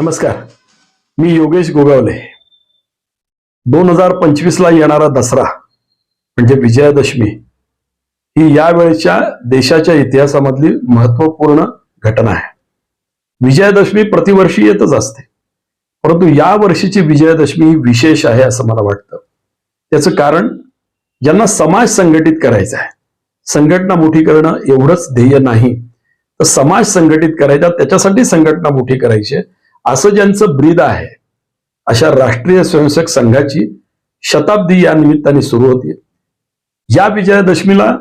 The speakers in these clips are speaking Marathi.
नमस्कार. मी योगेश गोगावले. दोन हजार पंचवीस ला येणारा दसरा म्हणजे विजयादशमी ही यावेळच्या देशाच्या इतिहासामधली महत्त्वपूर्ण घटना आहे. विजयादशमी प्रतिवर्षी येतच असते. परंतु या वर्षीची विजयादशमी ही विशेष आहे असं मला वाटतं. त्याचं कारण ज्यांना समाज संघटित करायचा आहे. संघटना मोठी करणं एवढंच ध्येय नाही. तर समाज संघटित करायचा त्याच्यासाठी संघटना मोठी करायची आहे. असं ज्यांचं ब्रीद आहे अशा राष्ट्रीय स्वयंसेवक संघाची शताब्दी या निमित्ताने सुरू होते. या विजयादशमीला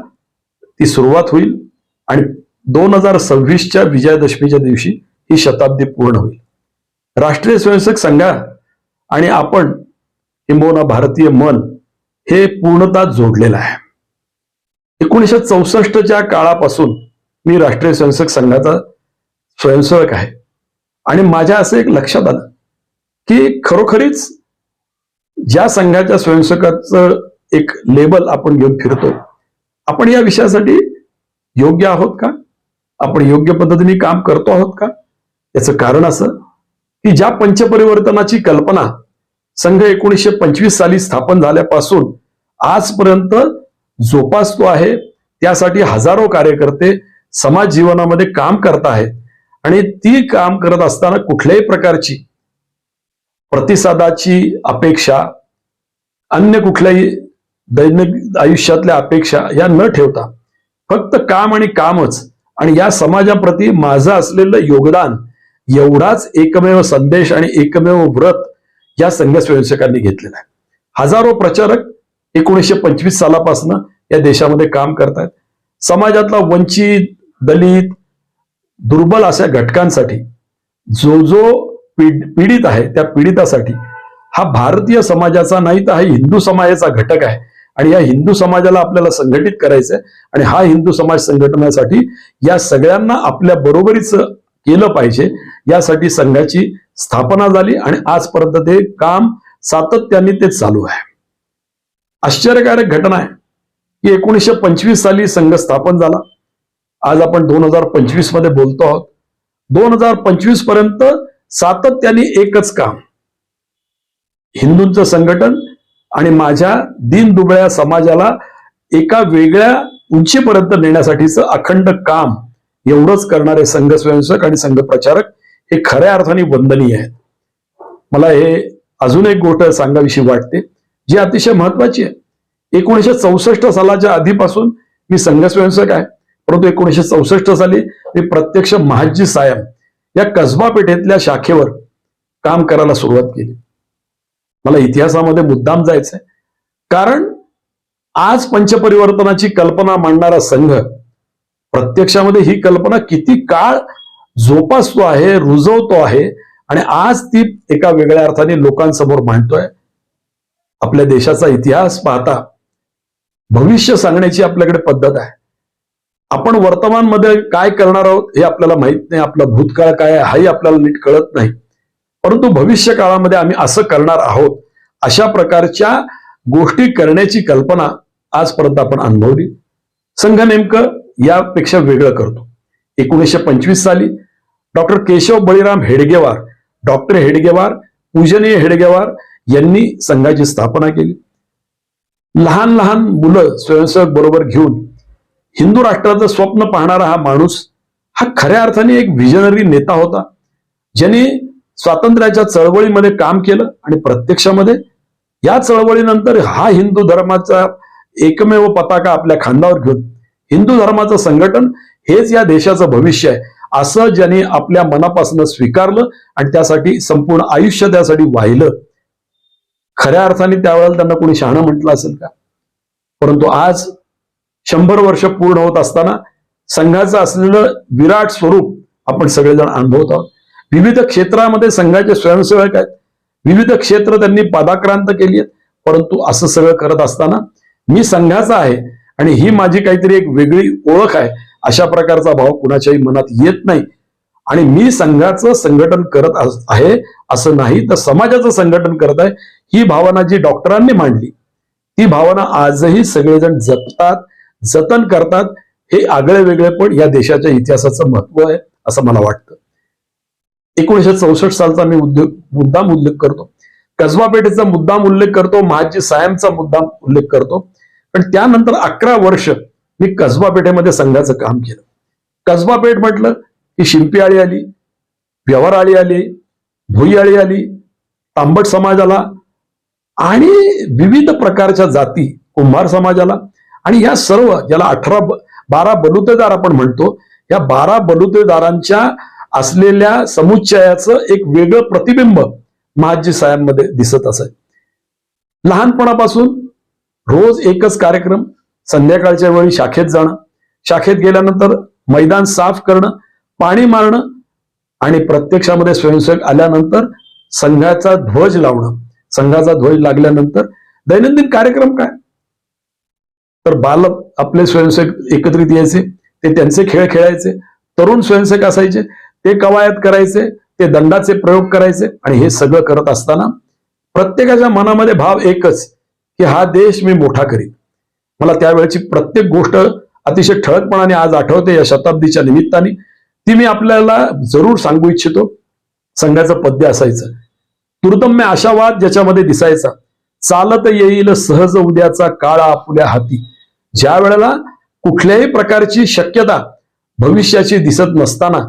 ती सुरुवात होईल आणि दोन हजार सव्वीसच्या विजयादशमीच्या दिवशी ही शताब्दी पूर्ण होईल. राष्ट्रीय स्वयंसेवक संघा आणि आपण किंबहुना भारतीय मन हे पूर्णतः जोडलेलं आहे. एकोणीसशे चौसष्टच्या काळापासून मी राष्ट्रीय स्वयंसेवक संघाचा स्वयंसेवक आहे. आणि माझ्या असं एक लक्षात आलं की खरोखरीच ज्या संघाच्या स्वयंसेवकाचं एक लेबल आपण घेऊन फिरतो आपण या विषयासाठी योग्य आहोत का? आपण योग्य पद्धतीने काम करतो आहोत का? याचं कारण असं की ज्या पंचपरिवर्तनाची कल्पना संघ एकोणीसशे पंचवीस साली स्थापन झाल्यापासून आजपर्यंत जोपासतो आहे त्यासाठी हजारो कार्यकर्ते समाज जीवनामध्ये काम करत आहेत. आणि ती काम करत असताना कुठल्याही प्रकारची प्रतिसादाची अपेक्षा अन्य कुठल्याही दैनिक आयुष्यातल्या अपेक्षा या न ठेवता फक्त काम आणि कामच आणि या समाजाप्रती माझं असलेलं योगदान एवढाच एकमेव संदेश आणि एकमेव व्रत या संघ स्वयंसेवकांनी घेतलेला आहे. हजारो प्रचारक एकोणीसशे पंचवीस सालापासून या देशामध्ये काम करतायत. समाजातला वंचित दलित दुर्बल अशा घटकांसाठी जो जो पीडित आहे त्या पीडितासाठी हा भारतीय समाजाचा नाही तर हा हिंदू समाजाचा घटक आहे. आणि या हिंदू समाजाला आपल्याला संघटित करायचं आहे आणि हा हिंदू समाज संघटनासाठी या सगळ्यांना आपल्या बरोबरीच केलं पाहिजे यासाठी संघाची स्थापना झाली आणि आजपर्यंत ते काम सातत्याने ते चालू आहे. आश्चर्यकारक घटना आहे की एकोणीसशे पंचवीस साली संघ स्थापन झाला. आज आपण दोन हजार पंचवीसमध्ये बोलतो आहोत. दोन हजार पंचवीसपर्यंत सातत्याने एकच काम. हिंदूंचं संघटन आणि माझ्या दीनदुबळ्या समाजाला एका वेगळ्या उंचीपर्यंत नेण्यासाठीचं अखंड काम एवढंच करणारे संघ स्वयंसेवक आणि संघ प्रचारक हे खऱ्या अर्थाने वंदनीय आहेत. मला हे अजून एक गोष्ट सांगाविषयी वाटते जी अतिशय महत्वाची आहे. एकोणीसशे चौसष्ट सालाच्या आधीपासून मी संघ स्वयंसेवक आहे. परंतु एकोणीसशे चौसष्ट साली मी प्रत्यक्ष महाजी सायम या कसबा पेठेतल्या शाखेवर काम करायला सुरुवात केली. मला इतिहासामध्ये मुद्दाम जायचंय. कारण आज पंचपरिवर्तनाची कल्पना मांडणारा संघ प्रत्यक्षामध्ये ही कल्पना किती काळ जोपासतो आहे रुजवतो आहे आणि आज ती एका वेगळ्या अर्थाने लोकांसमोर मांडतोय. आपल्या देशाचा इतिहास पाहता भविष्य सांगण्याची आपल्याकडे पद्धत आहे. आपण वर्तमानमध्ये काय करणार आहोत हे आपल्याला माहीत नाही आपला भूतकाळ काय आहे हाही आपल्याला नीट कळत नाही. परंतु भविष्य काळामध्ये आम्ही असं करणार आहोत अशा प्रकारच्या गोष्टी करण्याची कल्पना आजपर्यंत आपण अनुभवली. संघ नेमकं यापेक्षा वेगळं करतो. एकोणीसशे पंचवीस साली डॉक्टर केशव बळीराम हेडगेवार डॉक्टर हेडगेवार पूजनीय हेडगेवार यांनी संघाची स्थापना केली. लहान लहान मुलं स्वयंसेवक बरोबर घेऊन हिंदू राष्ट्राचं स्वप्न पाहणारा हा माणूस हा खऱ्या अर्थाने एक विजनरी नेता होता. ज्याने स्वातंत्र्याच्या चळवळीमध्ये काम केलं आणि प्रत्यक्षामध्ये या चळवळीनंतर हा हिंदू धर्माचा एकमेव पताका आपल्या खांदावर घेऊन हिंदू धर्माचं संघटन हेच या देशाचं भविष्य आहे असं ज्यांनी आपल्या मनापासून स्वीकारलं आणि त्यासाठी संपूर्ण आयुष्य त्यासाठी वाहिलं. खऱ्या अर्थाने त्यावेळेला त्यांना कोणी शहाणं म्हटलं असेल का? परंतु आज शंभर वर्ष पूर्ण होत असताना संघाचं असलेलं विराट स्वरूप आपण सगळेजण अनुभवत आहोत. विविध क्षेत्रामध्ये संघाचे स्वयंसेवक आहेत. विविध क्षेत्र त्यांनी पादाक्रांत केली आहेत. परंतु असं सगळं करत असताना मी संघाचा आहे आणि ही माझी काहीतरी एक वेगळी ओळख आहे. अशा प्रकारचा भाव कुणाच्याही मनात येत नाही. आणि मी संघाचं संघटन करत अस- आहे असं नाही तर समाजाचं संघटन करत आहे ही भावना जी डॉक्टरांनी मांडली ती भावना आजही सगळेजण जपतात. जतन करतात हे आगळे वेगळे पण या देशाच्या इतिहासाचं महत्त्व आहे असं मला वाटतं. एकोणीशे चौसष्ट सालचा मी उद्योग मुद्दाम उल्लेख करतो. कसबा पेठेचा मुद्दाम उल्लेख करतो महाजी सायमचा मुद्दाम उल्लेख करतो. पण त्यानंतर अकरा वर्ष मी कसबा पेठेमध्ये संघाचं काम केलं. कसबा पेठ म्हटलं की शिंपी आळी आली व्यवहार आळी आली भुई आळी आली तांबट समाजाला आणि विविध प्रकारच्या जाती कुंभार समाजाला आणि या सर्व ज्याला अठरा बारा बलुतेदार आपण म्हणतो या बारा बलुतेदारांच्या असलेल्या समुच्चयाचं एक वेगळं प्रतिबिंब महाजी साहेबमध्ये दिसत असे लहानपणापासून रोज एकच कार्यक्रम संध्याकाळच्या वेळी शाखेत जाणं शाखेत गेल्यानंतर मैदान साफ करणं पाणी मारणं आणि प्रत्यक्षामध्ये स्वयंसेवक आल्यानंतर संघाचा ध्वज लावणं. संघाचा ध्वज लागल्यानंतर दैनंदिन कार्यक्रम काय? तर बाल आपले स्वयंसेवक एकत्रित यायचे ते त्यांचे खेळ खेळायचे तरुण स्वयंसेवक असायचे ते कवायत करायचे ते दंडाचे प्रयोग करायचे आणि हे सगळं करत असताना प्रत्येकाच्या मनामध्ये भाव एकच की हा देश मी मोठा करीन. मला त्यावेळेची प्रत्येक गोष्ट अतिशय ठळकपणाने आज आठवते या शताब्दीच्या निमित्ताने. ती मी आपल्याला जरूर सांगू इच्छितो. संघाचं पद्य असायचं. दुर्दम्य आशावाद ज्याच्यामध्ये दिसायचा. चालत येईल सहज उद्याचा काळा आपल्या हाती. ज्या वेळेला कुठल्याही प्रकारची शक्यता भविष्याची दिसत नसताना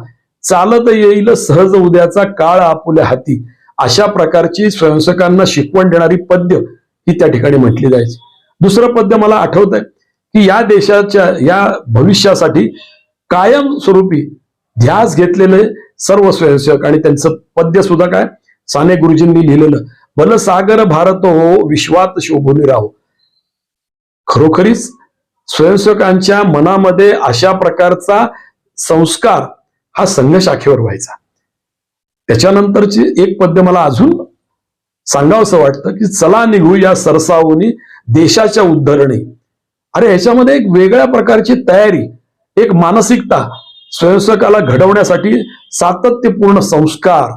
चालत येईल सहज उद्याचा काळ आपुल्या हाती अशा प्रकारची स्वयंसेवकांना शिकवण देणारी पद्य ही त्या ठिकाणी म्हटली जायची. दुसरं पद्य मला आठवत आहे की या देशाच्या या भविष्यासाठी कायमस्वरूपी ध्यास घेतलेले सर्व स्वयंसेवक आणि त्यांचं पद्य सुद्धा काय? साने गुरुजींनी लिहिलेलं बलसागर भारत हो विश्वात शोभून राहो. खरोखरीच स्वयंसेवकांच्या मनामध्ये अशा प्रकारचा संस्कार हा संघ शाखेवर व्हायचा. त्याच्यानंतरची एक पद्य मला अजून सांगावंसं वाटतं की चला निघू या सरसावनी देशाच्या उद्धरणी. अरे ह्याच्यामध्ये एक वेगळ्या प्रकारची तयारी एक मानसिकता स्वयंसेवकाला घडवण्यासाठी सातत्यपूर्ण संस्कार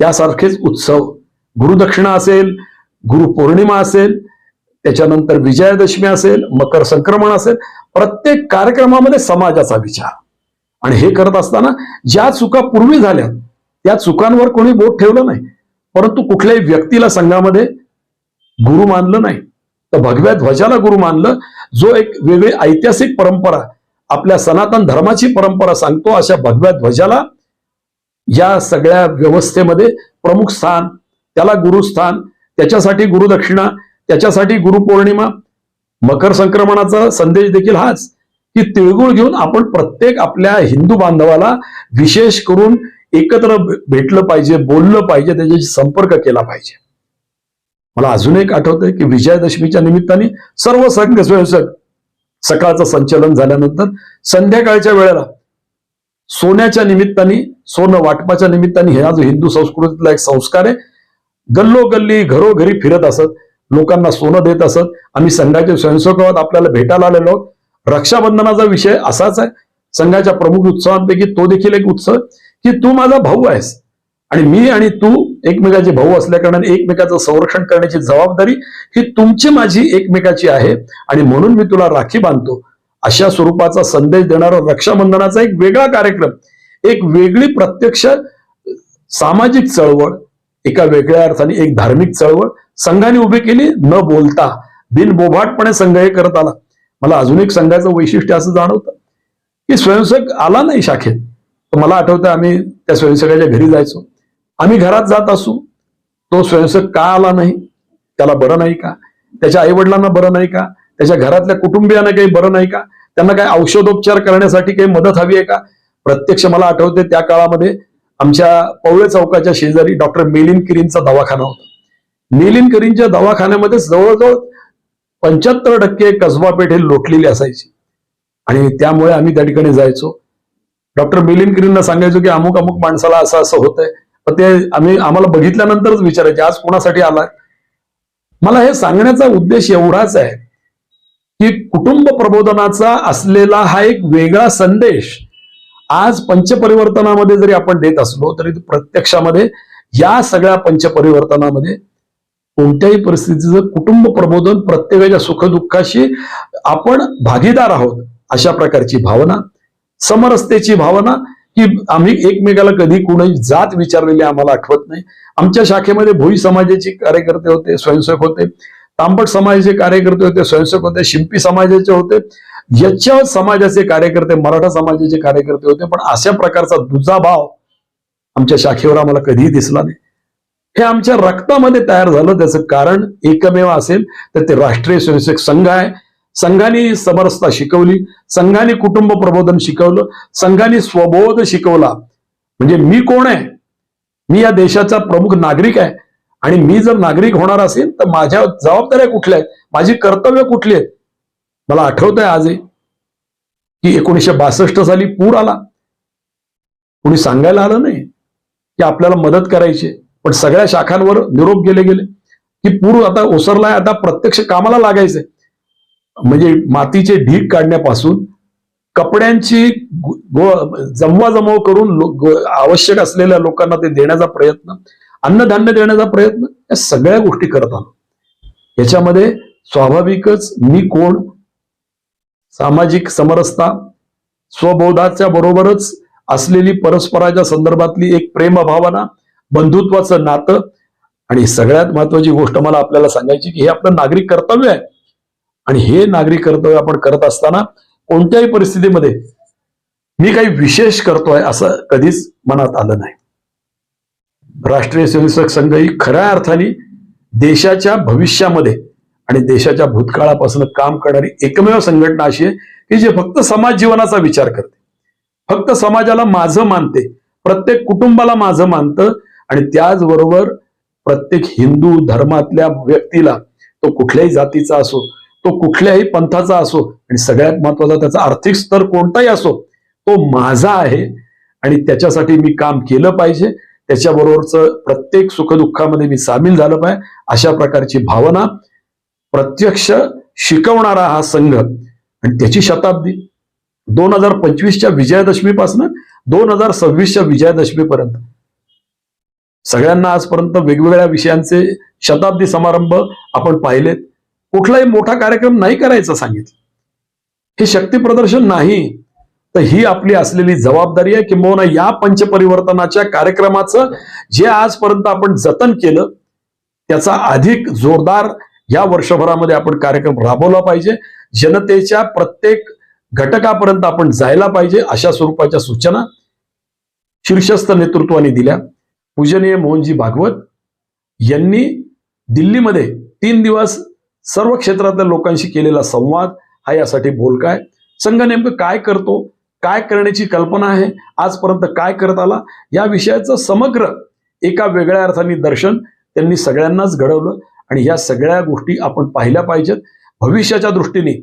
त्यासारखेच उत्सव. गुरुदक्षिणा असेल गुरुपौर्णिमा असेल त्याच्यानंतर विजयादशमी असेल मकर संक्रमण असेल प्रत्येक कार्यक्रमामध्ये समाजाचा विचार. आणि हे करत असताना ज्या चुका पूर्वी झाल्या त्या चुकांवर कोणी बोट ठेवलं नाही. परंतु कुठल्याही व्यक्तीला संघामध्ये गुरु मानलं नाही. तर भगव्या ध्वजाला गुरु मानलं. जो एक वेगळी ऐतिहासिक परंपरा आपल्या सनातन धर्माची परंपरा सांगतो अशा भगव्या ध्वजाला या सगळ्या व्यवस्थेमध्ये प्रमुख स्थान त्याला गुरुस्थान त्याच्यासाठी गुरुदक्षिणा त्याच्यासाठी गुरुपौर्णिमा मकर संक्रमणाचा संदेश देखील हाच की तिळगुळ घेऊन आपण प्रत्येक आपल्या हिंदू बांधवाला विशेष करून एकत्र भेटलं पाहिजे बोललं पाहिजे त्याच्याशी संपर्क केला पाहिजे. मला अजून एक आठवतंय की विजयादशमीच्या निमित्ताने सर्व संघ स्वयंसेवक सकाळचं संचलन झाल्यानंतर संध्याकाळच्या वेळेला सोन्याच्या निमित्ताने सोनं वाटपाच्या निमित्ताने हे हा जो हिंदू संस्कृतीतला एक संस्कार आहे गल्लोगल्ली घरोघरी फिरत असत. लोकांना सोनं देत असत. आम्ही संघाचे स्वयंसेवक आहोत आपल्याला भेटायला आलेलो आहोत. रक्षाबंधनाचा विषय असाच आहे. संघाच्या प्रमुख उत्सवांपैकी तो देखील एक उत्सव. की तू माझा भाऊ आहेस. आणि मी आणि तू एकमेकाचे भाऊ असल्या कारणाने एकमेकाचं संरक्षण करण्याची जबाबदारी ही तुमची माझी एकमेकाची आहे. आणि म्हणून मी तुला राखी बांधतो. अशा स्वरूपाचा संदेश देणारा रक्षाबंधनाचा एक वेगळा कार्यक्रम. एक वेगळी प्रत्यक्ष सामाजिक चळवळ. एका वेगळ्या अर्थाने एक धार्मिक चळवळ संघाने उभी केली न बोलता. बिनबोभाटपणे संघ हे करत आला. मला अजून एक संघाचं वैशिष्ट्य असं जाणवतं की स्वयंसेवक आला नाही शाखेत. तर मला आठवतं आम्ही त्या स्वयंसेवकाच्या घरी जायचो. आम्ही घरात जात असू तो स्वयंसेवक का आला नाही? त्याला बरं नाही का? त्याच्या आईवडिलांना बरं नाही का? त्याच्या घरातल्या कुटुंबियांना काही बरं नाही का? त्यांना काही औषधोपचार करण्यासाठी काही मदत हवी आहे का? प्रत्यक्ष मला आठवते त्या काळामध्ये आमच्या पवळे चौकाच्या शेजारी डॉक्टर मेलिन किरींचा दवाखाना होता. मेलिन किरींच्या दवाखान्यामध्ये जवळजवळ पंच्याहत्तर टक्के कसबा पेठ हे लोटलेली असायची. आणि त्यामुळे आम्ही त्या ठिकाणी जायचो. डॉक्टर मिलिंद किरींना सांगायचो की अमुक अमुक माणसाला असं असं होतंय. पण ते आम्ही आम्हाला बघितल्यानंतरच विचारायचे आज कोणासाठी आलाय? मला हे सांगण्याचा उद्देश एवढाच आहे की कुटुंब प्रबोधनाचा असलेला हा एक वेगळा संदेश आज पंचपरिवर्तनामध्ये जरी आपण देत असलो तरी प्रत्यक्षामध्ये या सगळ्या पंचपरिवर्तनामध्ये कोणत्याही परिस्थितीचं कुटुंब प्रबोधन प्रत्येकाच्या सुखदुःखाशी आपण भागीदार आहोत अशा प्रकारची भावना समरसतेची भावना की आम्ही एकमेकाला कधी कुणी जात विचारलेली आम्हाला आठवत नाही. आमच्या शाखेमध्ये भोई समाजाचे कार्यकर्ते होते स्वयंसेवक होते. तांबट समाजाचे कार्यकर्ते होते स्वयंसेवक होते. शिंपी समाजाचे होते. याच्या समाजाचे कार्यकर्ते मराठा समाजाचे कार्यकर्ते होते पण अशा प्रकारचा दुजा भाव आमच्या शाखेवर आम्हाला कधीही दिसला नाही. हे आमच्या रक्तामध्ये तयार झालं त्याचं कारण एकमेव असेल तर ते राष्ट्रीय स्वयंसेवक संघ आहे. संघाने समरसता शिकवली संघाने कुटुंब प्रबोधन शिकवलं संघाने स्वबोध शिकवला. म्हणजे मी कोण आहे? मी या देशाचा प्रमुख नागरिक आहे. आणि मी जर नागरिक होणार असेल तर माझ्या जबाबदाऱ्या कुठल्या आहेत? माझी कर्तव्य कुठली आहेत? मला आठवत आहे आजही की एकोणीसशे बासष्ट साली पूर आला. कोणी सांगायला आलं नाही की आपल्याला मदत करायची आहे. पण सगळ्या शाखांवर निरोप गेले गेले की पूर आता ओसरलाय आता प्रत्यक्ष कामाला लागायचंय. म्हणजे मातीचे ढीक काढण्यापासून कपड्यांची जमवाजमव करून आवश्यक असलेल्या लोकांना ते देण्याचा प्रयत्न अन्नधान्य देण्याचा प्रयत्न या सगळ्या गोष्टी करत आलो. याच्यामध्ये स्वाभाविकच मी कोण? सामाजिक समरसता स्वबोधाच्या बरोबरच असलेली परस्पराच्या संदर्भातली एक प्रेमभावना बंधुत्वाचं नातं आणि सगळ्यात महत्वाची गोष्ट मला आपल्याला सांगायची की हे आपलं नागरिक कर्तव्य आहे. आणि हे नागरिक कर्तव्य आपण करत असताना कोणत्याही परिस्थितीमध्ये मी काही विशेष करतोय असं कधीच मनात आलं नाही. राष्ट्रीय स्वयंसेवक संघ ही खऱ्या अर्थाने देशाच्या भविष्यामध्ये आणि देशाच्या भूतकाळापासून काम करणारी एकमेव संघटना अशी आहे की जे फक्त समाज जीवनाचा विचार करते. फक्त समाजाला माझं मानते प्रत्येक कुटुंबाला माझं मानतं आणि त्याचबरोबर प्रत्येक हिंदू धर्मातल्या व्यक्तीला तो कुठल्याही जातीचा असो तो कुठल्याही पंथाचा असो आणि सगळ्यात महत्त्वाचा त्याचा आर्थिक स्तर कोणताही असो तो माझा आहे आणि त्याच्यासाठी मी काम केलं पाहिजे. त्याच्याबरोबरच प्रत्येक सुखदुःखामध्ये मी सामील झालं पाहिजे अशा प्रकारची भावना प्रत्यक्ष शिकवणारा हा संघ आणि त्याची शताब्दी. दोन हजार पंचवीसच्या विजयादशमीपासून दोन हजार सव्वीसच्या विजयादशमीपर्यंत. सगळ्यांना आजपर्यंत वेगवेगळ्या विषयांचे शताब्दी समारंभ आपण पाहिलेत. कुठलाही मोठा कार्यक्रम नाही करायचा सांगितलं. हे शक्ती प्रदर्शन नाही. तर ही आपली असलेली जबाबदारी आहे किंबहुना या पंचपरिवर्तनाच्या कार्यक्रमाचं जे आजपर्यंत आपण जतन केलं त्याचा अधिक जोरदार या वर्षभरामध्ये आपण कार्यक्रम राबवला पाहिजे. जनतेच्या प्रत्येक घटकापर्यंत आपण जायला पाहिजे अशा स्वरूपाच्या सूचना शीर्षस्थ नेतृत्वाने दिल्या. पूजनीय मोहनजी भागवत यांनी दिल्लीमध्ये तीन दिवस सर्व क्षेत्रातल्या लोकांशी केलेला संवाद हा यासाठी बोलका आहे संघ नेमकं काय करतो? काय करण्याची कल्पना आहे? आजपर्यंत काय करत आला? या विषयाचं समग्र एका वेगळ्या अर्थाने दर्शन त्यांनी सगळ्यांनाच घडवलं. आणि या सगळ्या गोष्टी आपण पाहिल्या पाहिजेत. भविष्याच्या दृष्टीने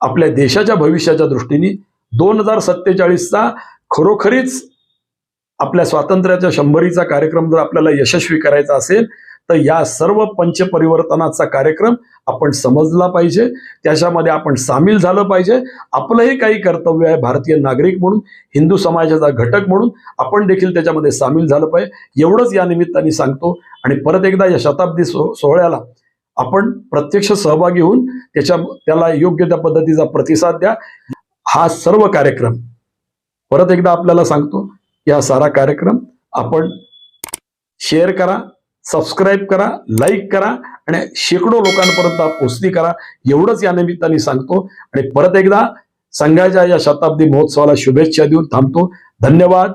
आपल्या देशाच्या भविष्याच्या दृष्टीने दोन हजार सत्तेचाळीसचा खरोखरीच आपल्या स्वातंत्र्याच्या शंभरीचा कार्यक्रम जर आपल्याला यशस्वी करायचा असेल तर या सर्व पंचपरिवर्तनाचा कार्यक्रम आपण समजला पाहिजे. त्याच्यामध्ये आपण सामील झालं पाहिजे. आपलंही काही कर्तव्य आहे भारतीय नागरिक म्हणून हिंदू समाजाचा घटक म्हणून आपण देखील त्याच्यामध्ये सामील झालं पाहिजे. एवढंच या निमित्ताने सांगतो. आणि परत एकदा या शताब्दी सो सोहळ्याला आपण प्रत्यक्ष सहभागी होऊन त्याच्या त्याला योग्य त्या पद्धतीचा प्रतिसाद द्या. हा सर्व कार्यक्रम परत एकदा आपल्याला सांगतो की हा सारा कार्यक्रम आपण शेअर करा. सबस्क्राईब करा लाईक करा आणि शेकडो लोकांपर्यंत पोचती करा. एवढंच या निमित्ताने सांगतो आणि परत एकदा संघाच्या या शताब्दी महोत्सवाला शुभेच्छा देऊन थांबतो. धन्यवाद.